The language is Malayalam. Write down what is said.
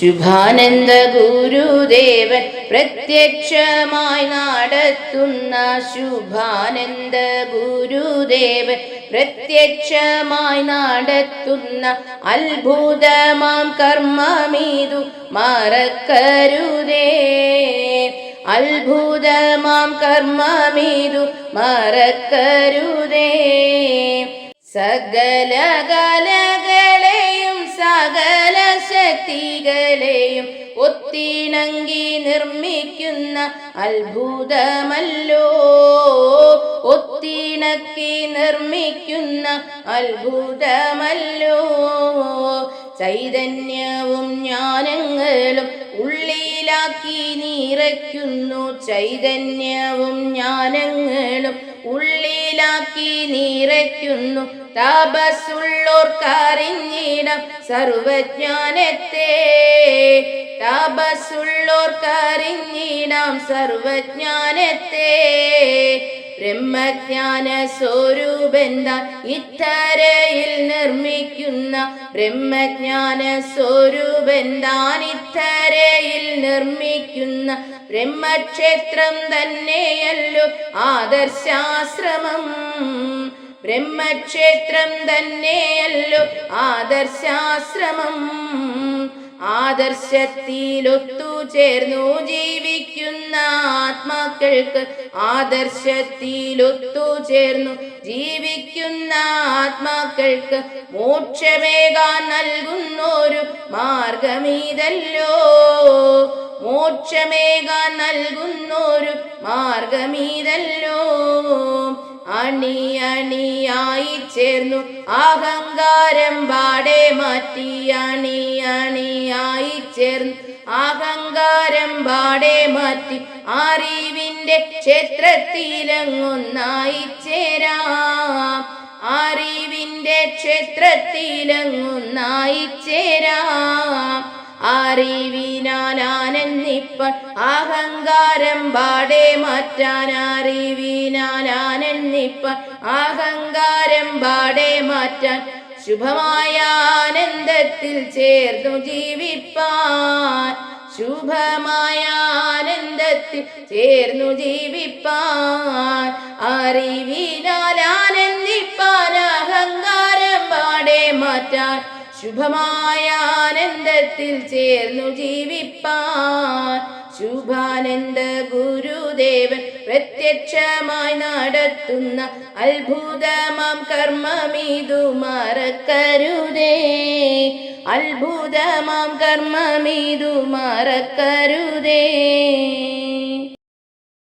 ശുഭാനന്ദ ഗുരുദേവൻ പ്രത്യക്ഷമായി നടത്തുന്ന ശുഭാനന്ദ ഗുരുദേവൻ പ്രത്യക്ഷമായി നടത്തുന്ന അത്ഭുതമാം കർമ്മമീതു മറക്കരുതേ. അത്ഭുതമാം കർമ്മമീതു മറക്കരുതേ. സകല ശക്തികളെയും ഒത്തിണങ്ങി നിർമ്മിക്കുന്ന അത്ഭുതമല്ലോ. ഒത്തിണക്കി നിർമ്മിക്കുന്ന അത്ഭുതമല്ലോ. ചൈതന്യവും ജ്ഞാനങ്ങളും ഉള്ളിലാക്കി നിറയ്ക്കുന്നു. ചൈതന്യവും ജ്ഞാനങ്ങളും ഉള്ളിലാക്കി നിറയ്ക്കുന്നു താപസുള്ളോർക്കറിഞ്ഞിടം സർവജ്ഞാനത്തെ. താപസുള്ളോർക്കറിഞ്ഞിടാം സർവജ്ഞാനത്തെ. ബ്രഹ്മജ്ഞാന സ്വരൂപന്ത ഇത്തരയിൽ നിർമ്മിക്കുന്ന ബ്രഹ്മജ്ഞാന സ്വരൂപൻ താനിത്തരയിൽ നിർമ്മിക്കുന്ന ബ്രഹ്മക്ഷേത്രം തന്നെയല്ലോ ആദർശാശ്രമം. ബ്രഹ്മക്ഷേത്രം തന്നെയല്ലോ ആദർശാശ്രമം. ആദർശത്തിലൊത്തുചേർന്നു ജീവിക്കുന്ന ആത്മാക്കൾക്ക് ആദർശത്തിലൊത്തു ചേർന്നു ജീവിക്കുന്ന ആത്മാക്കൾക്ക് മോക്ഷമേകാൻ നൽകുന്നൊരു മാർഗമീതല്ലോ. മോക്ഷമേകാൻ നൽകുന്നൊരു മാർഗമീതല്ലോ. അണി അണിയായി ചേർന്നു. അഹങ്കാരം പാടെ മാറ്റി അണി അണിയായി ചേർന്നു. അഹങ്കാരം പാടെ മാറ്റി അറിവിന്റെ ക്ഷേത്രത്തിലങ്ങൊന്നായി ചേരാം. അറിവിന്റെ ക്ഷേത്രത്തിലങ്ങൊന്നായി ചേരാം. അറിവിനാൽ അഹങ്കാരം പാടെ മാറ്റാൻ അറിവിനാൽ അഹങ്കാരം പാടെ മാറ്റാൻ ശുഭമായ ആനന്ദത്തിൽ ചേർന്നു ജീവിപ്പാൻ. ശുഭമായ ആനന്ദത്തിൽ ചേർന്നു ജീവിപ്പാൻ. അറിവിനാൽ അഹങ്കാരം പാടെ മാറ്റാൻ ശുഭമായ ആനന്ദത്തിൽ ചേർന്നു ജീവിപ്പാൻ. ശുഭാനന്ദ ഗുരുദേവൻ പ്രത്യക്ഷമായി നടത്തുന്ന അത്ഭുതമാം കർമ്മമിതു മറക്കരുതേ. അത്ഭുതമാം കർമ്മമിതു മറക്കരുതേ.